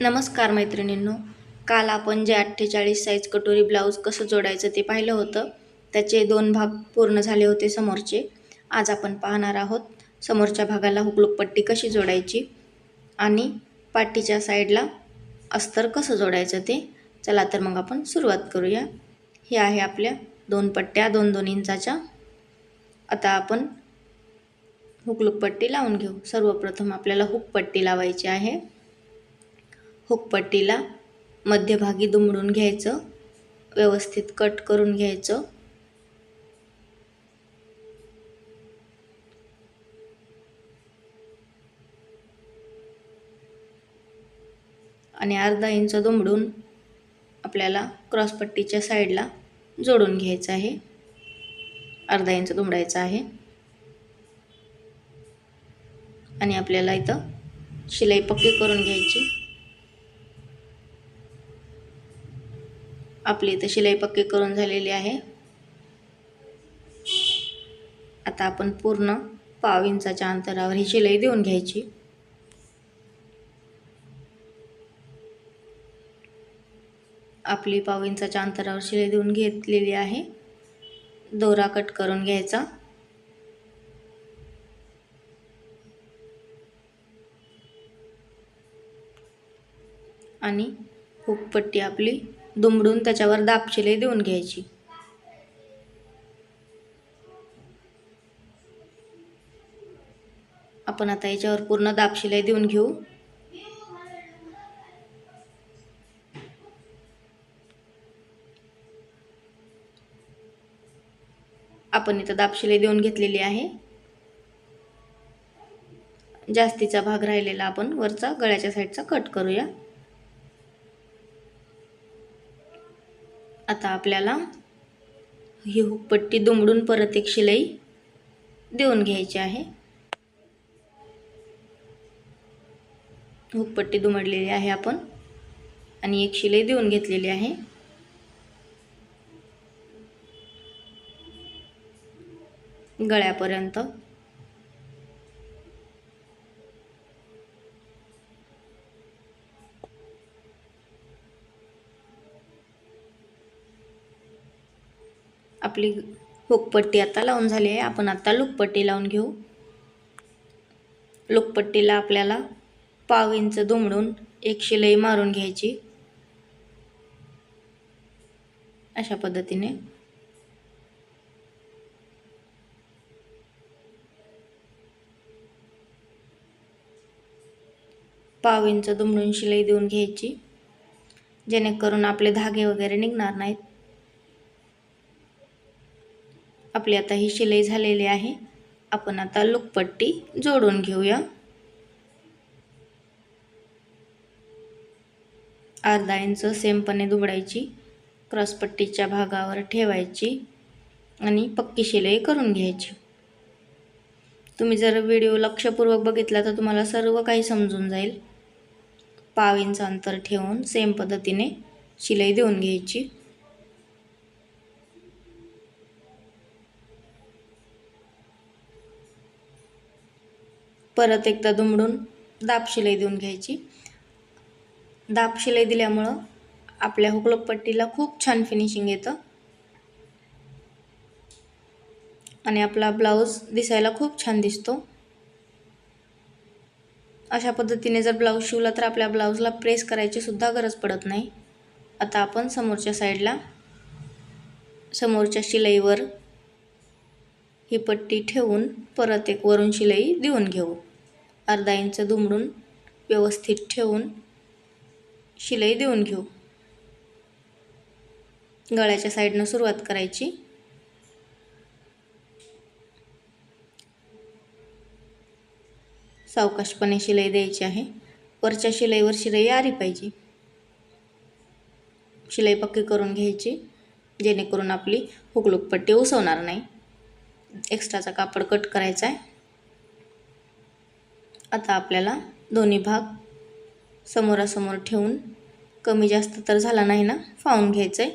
नमस्कार मैत्रिणींनो. काल आपण जे अठ्ठेचाळीस साईज कटोरी ब्लाऊज कसं जोडायचं ते पाहिलं होतं. त्याचे दोन भाग पूर्ण झाले होते समोरचे. आज आपण पाहणार आहोत समोरच्या भागाला हुकलुकपट्टी कशी जोडायची आणि पाठीच्या साईडला अस्तर कसं जोडायचं ते. चला तर मग आपण सुरुवात करूया. हे आहे आपल्या दोन पट्ट्या दोन दोन इंचाच्या. आता आपण हुकलूकपट्टी लावून घेऊ. सर्वप्रथम आपल्याला हुकपट्टी लावायची आहे. हुकपट्टीला मध्यभागी दुमडून घ्यायचं व्यवस्थित कट करून घ्यायचं. आणि अर्धा इंच दुमडून आपल्याला क्रॉसपट्टीच्या साईडला जोडून घ्यायचं आहे. अर्धा इंच दुमडायचं आहे. आणि आपल्याला इथं शिलाई पक्की करून घ्यायची. आपली इथं शिलाई पक्की करून झालेली आहे. आता आपण पूर्ण पाव इंचाच्या अंतरावर ही शिलाई देऊन घ्यायची. आपली पाव इंचाच्या अंतरावर शिलाई देऊन घेतलेली आहे. दोरा कट करून घ्यायचा. आणि हुकपट्टी आपली दुमडून त्याच्यावर दापशिले देऊन घ्यायची. आपण आता याच्यावर पूर्ण दापशिलाई देऊन घेऊ. आपण इथं दापशिलाई देऊन घेतलेली आहे. जास्तीचा भाग राहिलेला आपण वरचा गळ्याच्या साईडचा कट करूया. आता आपल्याला ही हुकपट्टी दुमडून परत एक शिलाई देऊन घ्यायची आहे. हुकपट्टी दुमडलेली आहे आपण आणि एक शिलाई देऊन घेतलेली आहे. गळ्यापर्यंत आपली हुकपट्टी आता लावून झाली आहे. आपण आता लुकपट्टी लावून घेऊ. लुकपट्टीला आपल्याला पाव इंच दुमडून एक शिलाई मारून घ्यायची. अशा पद्धतीने. पाव इंच दुमडून शिलाई देऊन घ्यायची. जेणेकरून आपले धागे वगैरे निघणार नाहीत. आपली आता ही शिलाई झालेली आहे. आपण आता लुकपट्टी जोडून घेऊया. अर्धा इंच सेमपणे दुबडायची क्रॉसपट्टीच्या भागावर ठेवायची आणि पक्की शिलाई करून घ्यायची. तुम्ही जर व्हिडिओ लक्षपूर्वक बघितला तर तुम्हाला सर्व काही समजून जाईल. पाव इंच अंतर ठेवून सेम पद्धतीने शिलाई देऊन घ्यायची. परत एकदा दुमडून दाब शिलाई देऊन घ्यायची. दाब शिलाई दिल्यामुळं आपल्या हुकलपट्टीला खूप छान फिनिशिंग येतं. आणि आपला ब्लाऊज दिसायला खूप छान दिसतो. अशा पद्धतीने जर ब्लाऊज शिवला तर आपल्या ब्लाऊजला प्रेस करायची सुद्धा गरज पडत नाही. आता आपण समोरच्या साईडला समोरच्या शिलाईवर ही पट्टी ठेवून परत एक वरून शिलाई देऊन घेऊ. अर्धा इंच दुमडून व्यवस्थित ठेवून शिलाई देऊन घेऊ. गळ्याच्या साईडनं सुरुवात करायची. सावकाशपणे शिलाई द्यायची आहे. वरच्या शिलाईवर शिलाई आली पाहिजे. शिलाई पक्की करून घ्यायची जेणेकरून आपली हुकलूक पट्टी उसवणार नाही. एक्स्ट्राचा कापड कट करायचा आहे. आता आपल्याला दोन्ही भाग समोरासमोर ठेवून कमी जास्त तर झाला नाही ना फावून घ्यायचं आहे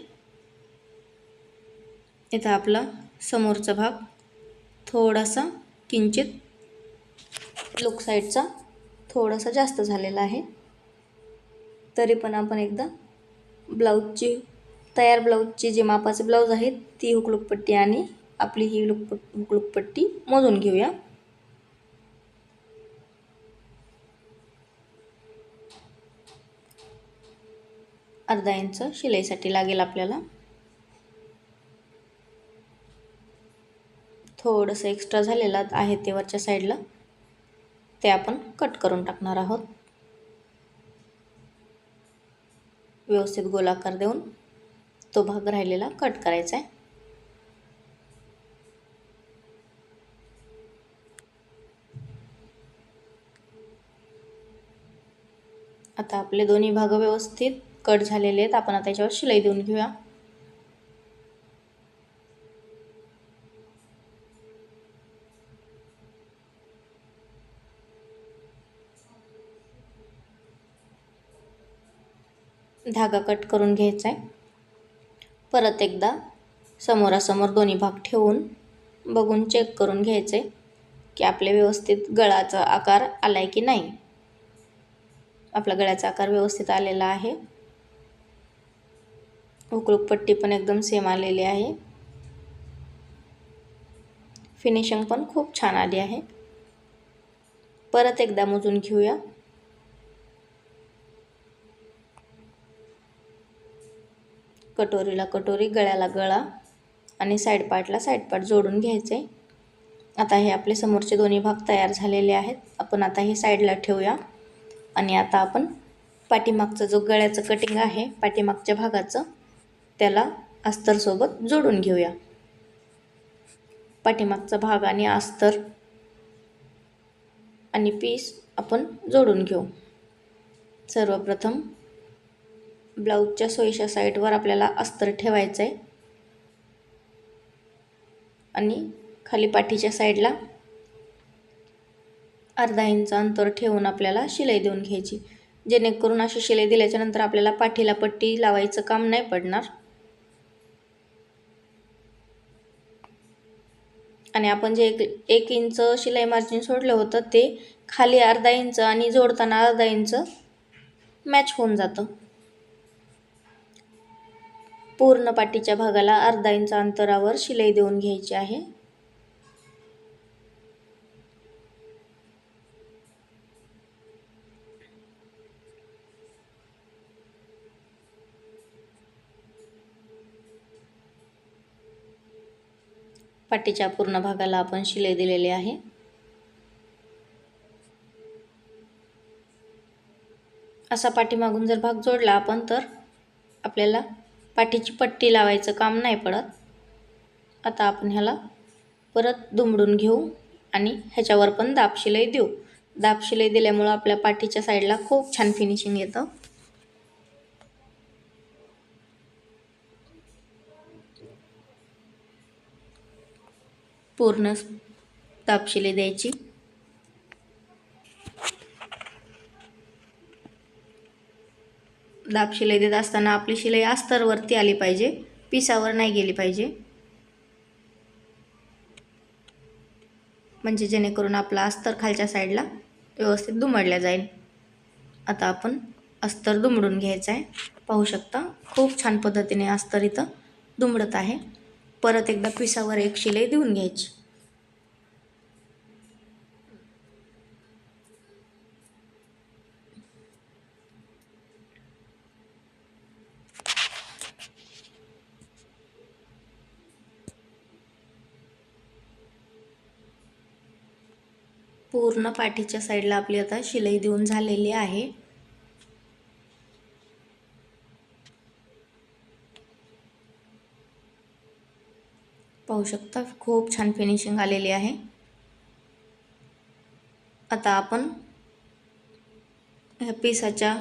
इथं आपला समोरचा भाग थोडासा किंचित लुक साईडचा थोडासा जास्त झालेला आहे. तरी पण आपण एकदा ब्लाऊजची तयार ब्लाऊजची जे मापाचे ब्लाऊज आहेत ती हुकलुकपट्टी आणि आपली ही लुक हुकलुकपट्टी मोजून घेऊया. अर्धा इंच शिलाईसाठी लागेल आपल्याला. थोडंसं एक्स्ट्रा झालेलं आहे ते वरच्या साईडला ते आपण कट करून टाकणार आहोत. व्यवस्थित गोलाकार देऊन तो भाग राहिलेला कट करायचा आहे. आता आपले दोन्ही भाग व्यवस्थित कट झालेले आहेत. आपण आता याच्यावर शिलाई देऊन घेऊया. धागा कट करून घ्यायचा आहे परत एकदा समोरासमोर दोन्ही भाग ठेवून बघून चेक करून घ्यायचे की आपले व्यवस्थित गळाचा आकार आला आहे की नाही. आपला गळ्याचा आकार व्यवस्थित आलेला आहे. उकळूकपट्टी पण एकदम सेम आलेली आहे. फिनिशिंग पण खूप छान आली आहे. परत एकदा मोजून घेऊया. कटोरीला कटोरी गळ्याला गळा आणि साईड पार्टला साईड पार्ट जोडून घ्यायचे. आता हे आपले समोरचे दोन्ही भाग तयार झालेले आहेत. आपण आता हे साईडला ठेवूया. आणि आता आपण पाठीमागचं जो गळ्याचं कटिंग आहे पाठीमागच्या भागाचं त्याला अस्तरसोबत जोडून घेऊया. पाठीमागचा भाग आणि अस्तर आणि पीस आपण जोडून घेऊ. सर्वप्रथम ब्लाऊजच्या सोयीच्या साईडवर आपल्याला अस्तर ठेवायचं आहे आणि खाली पाठीच्या साईडला अर्धा इंच अंतर ठेवून आपल्याला शिलाई देऊन घ्यायची. जेणेकरून अशी शिलाई दिल्याच्यानंतर आपल्याला पाठीला पट्टी लावायचं काम नाही पडणार. आणि आपण जे एक एक इंच शिलाई मार्जिन सोडलं होतं ते खाली अर्धा इंच आणि जोडताना अर्धा इंच मॅच होऊन जातं. पूर्ण पाठीच्या भागाला अर्धा इंच अंतरावर शिलाई देऊन घ्यायची आहे. पाठीच्या पूर्ण भागाला आपण शिलाई दिलेली आहे. असा पाठीमागून जर भाग जोडला आपण तर आपल्याला पाठीची पट्टी लावायचं काम नाही पडत. आता आपण ह्याला परत दुमडून घेऊ आणि ह्याच्यावर पण दाब शिलाई देऊ. दाब शिलाई दिल्यामुळं आपल्या पाठीच्या साईडला खूप छान फिनिशिंग येतं. पूर्ण तापशिले द्यायची. दाब शिलाई देत असताना आपली शिलाई अस्तरवरती आली पाहिजे. पिसावर नाही गेली पाहिजे. म्हणजे जेणेकरून आपला अस्तर खालच्या साईडला व्यवस्थित दुमडल्या जाईल. आता आपण अस्तर दुमडून घ्यायचं आहे. पाहू शकता खूप छान पद्धतीने अस्तर इथं दुमडत आहे. परत एकदा पिसावर एक शिलाई देऊन घ्यायची. पूर्ण पाठीच्या साईडला आपली आता शिलाई देऊन झालेली आहे. पाहू शकता. खूप छान फिनिशिंग आलेली आहे. आता आपण ह्या पिसाच्या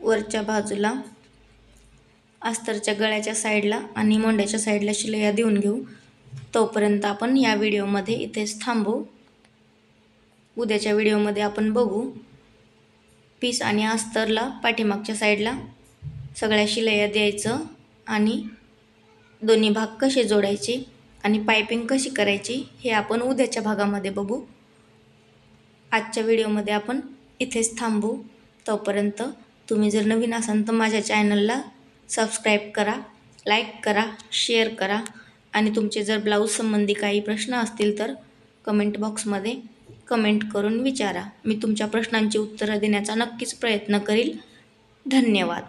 वरच्या बाजूला अस्तरच्या गळ्याच्या साईडला आणि मोंड्याच्या साईडला शिलया देऊन घेऊ. तोपर्यंत आपण या व्हिडिओमध्ये इथेच थांबू. उद्याच्या व्हिडिओमध्ये आपण बघू पीस आणि अस्तरला पाठीमागच्या साईडला सगळ्या शिलया द्यायचं आणि दोन्ही भाग कसे जोडायचे आणि पायपिंग कशी करायची हे आपण उद्याच्या भागामध्ये बघू. आजच्या व्हिडिओमध्ये आपण इथेच थांबू. तोपर्यंत तुम्ही जर नवीन असाल तर माझ्या चॅनलला सबस्क्राईब करा लाईक करा शेअर करा आणि तुमचे जर ब्लाऊज संबंधी काही प्रश्न असतील तर कमेंट बॉक्समध्ये कमेंट करून विचारा. मी तुमच्या प्रश्नांची उत्तरं देण्याचा नक्कीच प्रयत्न करील. धन्यवाद.